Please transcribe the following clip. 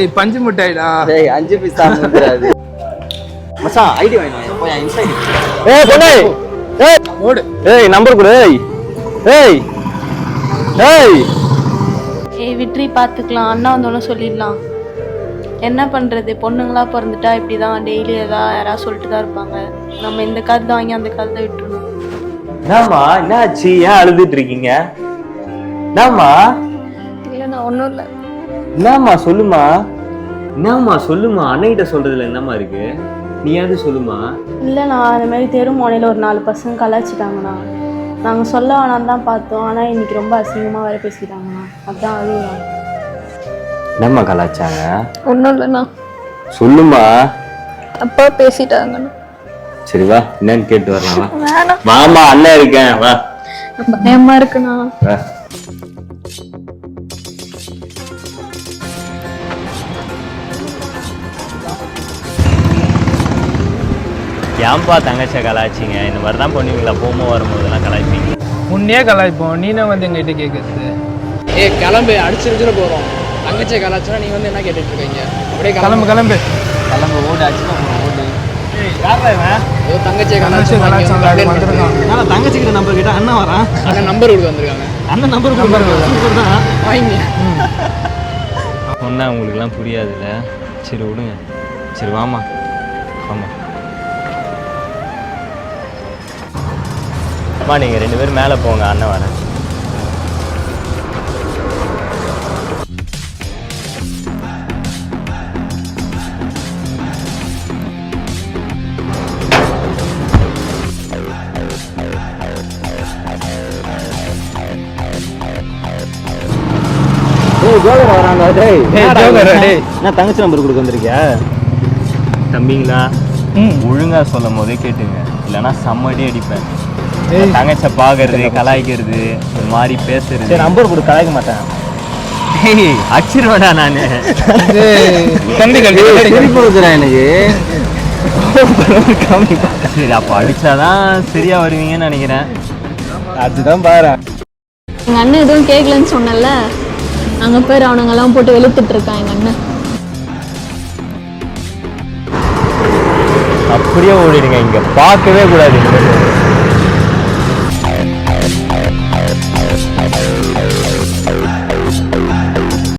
ஏய் பஞ்சு மிட்டாய்டா. டேய் அஞ்சு பைசா முடியாது மச்சான் ஐடி வாங்கி. போய் இன்ஸ்டா ஏய் பொண்ணே. ஏய். ஓடு. ஏய் நம்பர் கொடு. ஏய். ஏய். ஏய். ஏய் விட்ரி பார்த்துக்கலாம். அண்ணா வந்தோடனே சொல்லிடலாம். என்ன பண்ணுறது பொண்ணுங்களா பிறந்துட்டா இப்படி தான் டெய்லி ஏதாவது யாராவது சொல்லிட்டு தான் இருப்பாங்க. நம்ம இந்த கருத்தை வாங்கி அந்த கருத்தை விட்டுறணும். என்னம்மா என்னாச்சு? ஏன் அழுதுட்டு இருக்கீங்க? என்னம்மா? ஒன்றும் இல்லை என்னம்மா சொல்லுமா? என்னம்மா சொல்லுமா? அண்ணகிட்ட சொல்றதுல என்னம்மா இருக்கு? நீயாவது சொல்லுமா? இல்லைண்ணா அந்த மாதிரி தெரு முனையில் ஒரு நாலு பசங்க கலாய்ச்சிட்டாங்கண்ணா. நாங்கள் சொல்ல வேணாம் தான் பார்த்தோம். ஆனால் இன்னைக்கு ரொம்ப அசிங்கமாக வேற பேசிட்டாங்கண்ணா அதான் அழுகுறோம் என்னம்மா கலாச்சாங்க ஒன்றும் இல்லைண்ணா சொல்லுமா. தப்பா பேசிட்டாங்கண்ணா. சரி வா. என்னன்னு கேட்டு வரலாம் வாமா அண்ணன் இருக்கேன். வா. பயமா இருக்குண்ணா. ஏன்பா தங்கச்சியை கலாய்ச்சிங்க? இந்த மாதிரி தான் பண்ணுவீங்களா போகும்போது வரும்போதெல்லாம் கலாய்ப்பீங்க. உன்னையே கலாய்ப்போம். நீனே வந்து எங்ககிட்ட கேட்கறது ஏய் கிளம்பு. அடிச்சிருச்சுன்னு போறோம். தங்கச்சியை கலாச்சனா நீ வந்து என்ன கேட்டுட்டு இருக்கீங்க? அப்படியே கிளம்பு. கிளம்பு கிளம்ப. ஓடு அடிச்சுட்டு ஓடு. ஏதோ தங்கச்சியை தங்கச்சி கலாய்ச்சாங்க அது வந்திருக்கான். தங்கச்சி கிட்ட நம்பர் கேட்டா அண்ணன் வரான் அண்ணன் நம்பர் கொடுக்க வந்திருக்காங்க. அண்ணன் நம்பர் தான் வாங்கி சொன்னா உங்களுக்குலாம் புரியாதுல்ல? சரி விடுங்க. சரி வாமா வாமா அம்மா நீங்கள் ரெண்டு பேரும் மேலே போங்க அண்ணன் வரேன். தங்கச்சி நம்பர் கொடுக்க வந்திருக்கியா? தம்பிங்களா ஒழுங்கா சொல்லும் போதே கேட்டுங்க. இல்லைன்னா செம்மடி அடிப்பேன். தங்கச்ச பாக்குறது கலாய்க்கிறது ஒரு மாதிரி பேசுறது. நம்பர் கொடு கலாய்க்க மாட்டேன். அச்சிருவேடா நானு. எனக்கு. சரி அப்போ அடிச்சாதான் சரியா வருவீங்கன்னு நினைக்கிறேன். அதுதான் பாரு எங்க அண்ணன் எதுவும் கேட்கலன்னு சொன்னல அங்க பேர் அவனுங்கெல்லாம் போட்டு வெளுத்துட்டு இருக்கான் எங்க அண்ணன். அப்படியே ஓடிடுங்க இங்க பார்க்கவே கூடாது.